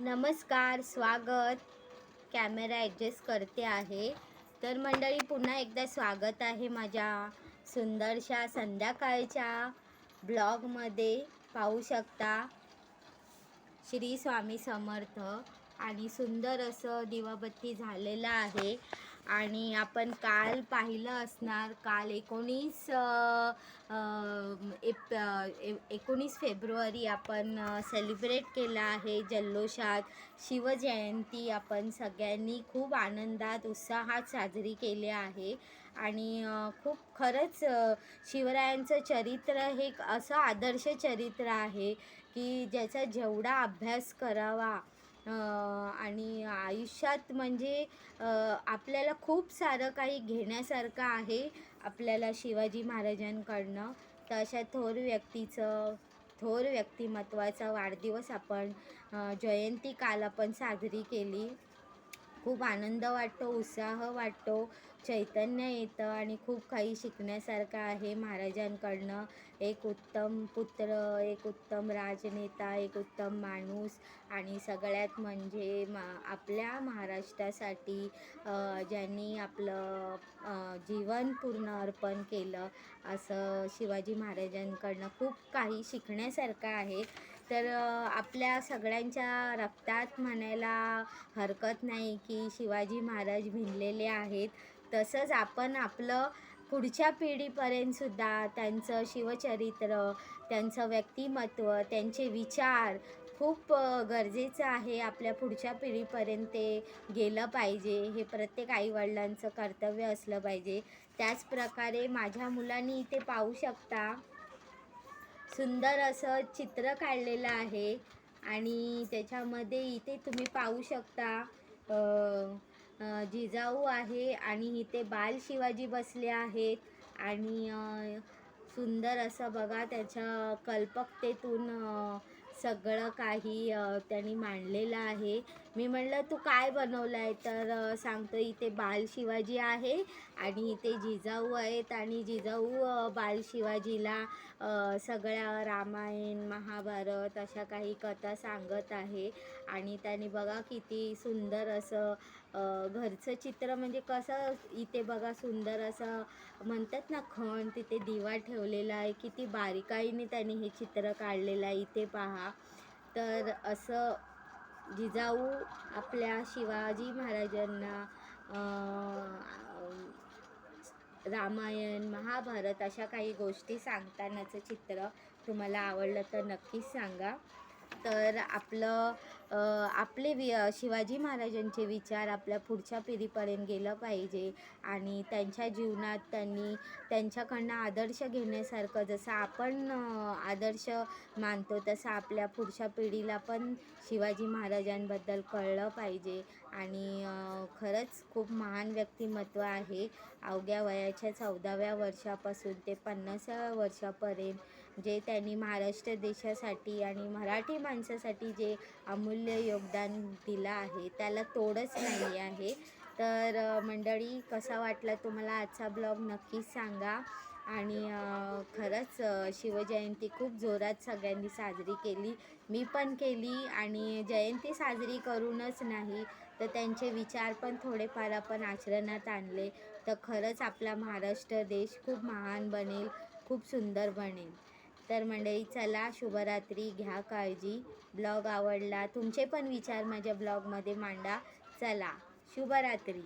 नमस्कार स्वागत. Camera adjust करते आहे. तर मंडळी पुन्हा एकदा स्वागत आहे माझ्या सुंदरशा संध्याकाळच्या ब्लॉगमध्ये. पाहू शकता श्री स्वामी समर्थ आणि सुंदर असं दिवाबत्ती झालेलं आहे. आणि आपण काल पाहिलं असणार काल एकोणीस एप ए- एकोणीस फेब्रुवारी आपण सेलिब्रेट केला आहे जल्लोषात. शिवजयंती आपण सगळ्यांनी खूप आनंदात उत्साहात साजरी केली आहे. आणि खूप खरंच शिवरायांचं चरित्र हे असं आदर्श चरित्र आहे की ज्याचा जेवढा अभ्यास करावा आणि आयुष्यात म्हणजे आपल्याला खूप सारं काही घेण्यासारखं आहे आपल्याला शिवाजी महाराजांकडनं. तर अशा थोर व्यक्तीचं थोर व्यक्तिमत्वाचा वाढदिवस आपण जयंती काल आपण साजरी केली. खूप आनंद वाटतो उत्साह वाटतो. चैतन्य येतं आणि खूप काही शिकण्यासारखं आहे. महाराजांकडनं एक उत्तम पुत्र एक उत्तम राजनेता एक उत्तम माणूस आणि सगळ्यात म्हणजे मा आपल्या महाराष्ट्रासाठी ज्यांनी आपलं जीवन पूर्ण अर्पण केलं असं शिवाजी महाराजांकडनं खूप काही शिकण्यासारखं आहे. तर आपल्या सगळ्यांच्या रक्तात म्हणायला हरकत नाही की शिवाजी महाराज भिनलेले आहेत. तसंच आपण आपलं पुढच्या पिढीपर्यंतसुद्धा त्यांचं शिवचरित्र त्यांचं व्यक्तिमत्व त्यांचे विचार खूप गरजेचं आहे आपल्या पुढच्या पिढीपर्यंत ते गेलं पाहिजे. हे प्रत्येक आईवडिलांचं कर्तव्य असलं पाहिजे. त्याचप्रकारे माझ्या मुलांनी इथे पाहू शकता सुंदर असं चित्र काढलेलं आहे. आणि त्याच्यामध्ये इथे तुम्ही पाहू शकता जिजाऊ आहे आणि इथे बाल शिवाजी बसले आहेत. आणि सुंदर असं बघा त्याच्या कल्पकतेतून सगळं काही त्यांनी मांडलेलं आहे. मी म्हणलं तू काय बनवलं आहे तर सांगतो इथे बाल शिवाजी आहे आणि इथे जिजाऊ आहेत आणि जिजाऊ बाल शिवाजीला सगळ्या रामायण महाभारत अशा काही कथा सांगत आहे. आणि त्याने बघा किती सुंदर असं घरचं चित्र म्हणजे कसं इथे बघा सुंदर असं म्हणतात ना खण तिथे दिवा ठेवलेला आहे. किती बारीकाईने त्याने हे चित्र काढलेलं आहे. इथे पहा. तर असं जिजाऊ आपल्या शिवाजी महाराजांना रामायण महाभारत अशा काही गोष्टी सांगतानाचं चित्र तुम्हाला आवडलं तर नक्कीच सांगा. तर आपलं आपले वि शिवाजी महाराजांचे विचार आपल्या पुढच्या पिढीपर्यंत गेलं पाहिजे. आणि त्यांच्या जीवनात त्यांनी त्यांच्याकडनं आदर्श घेण्यासारखं जसं आपण आदर्श मानतो तसं आपल्या पुढच्या पिढीला पण शिवाजी महाराजांबद्दल कळलं पाहिजे. आणि खरंच खूप महान व्यक्तिमत्व आहे. अवघ्या वयाच्या चौदाव्या वर्षापासून ते पन्नासाव्या वर्षापर्यंत जे त्यांनी महाराष्ट्र देशासाठी आणि मराठी माणसासाठी जे अमूल्य योगदान दिलं आहे. त्याला तोडच नाही आहे. तर मंडळी कसा वाटला तुम्हाला आजचा ब्लॉग नक्कीच सांगा. आणि खरंच शिवजयंती खूप जोरात सगळ्यांनी साजरी केली. मी पण केली आणि जयंती साजरी करूनच नाही तर त्यांचे विचार पण थोडेफार आपण आचरणात आणले. तर खरंच आपला महाराष्ट्र देश खूप महान बनेल खूप सुंदर बनेल. तर मंडळी चला शुभरात्री घ्या काळजी. ब्लॉग आवडला तुमचे पण विचार माझ्या ब्लॉगमध्ये मांडा. चला शुभरात्री.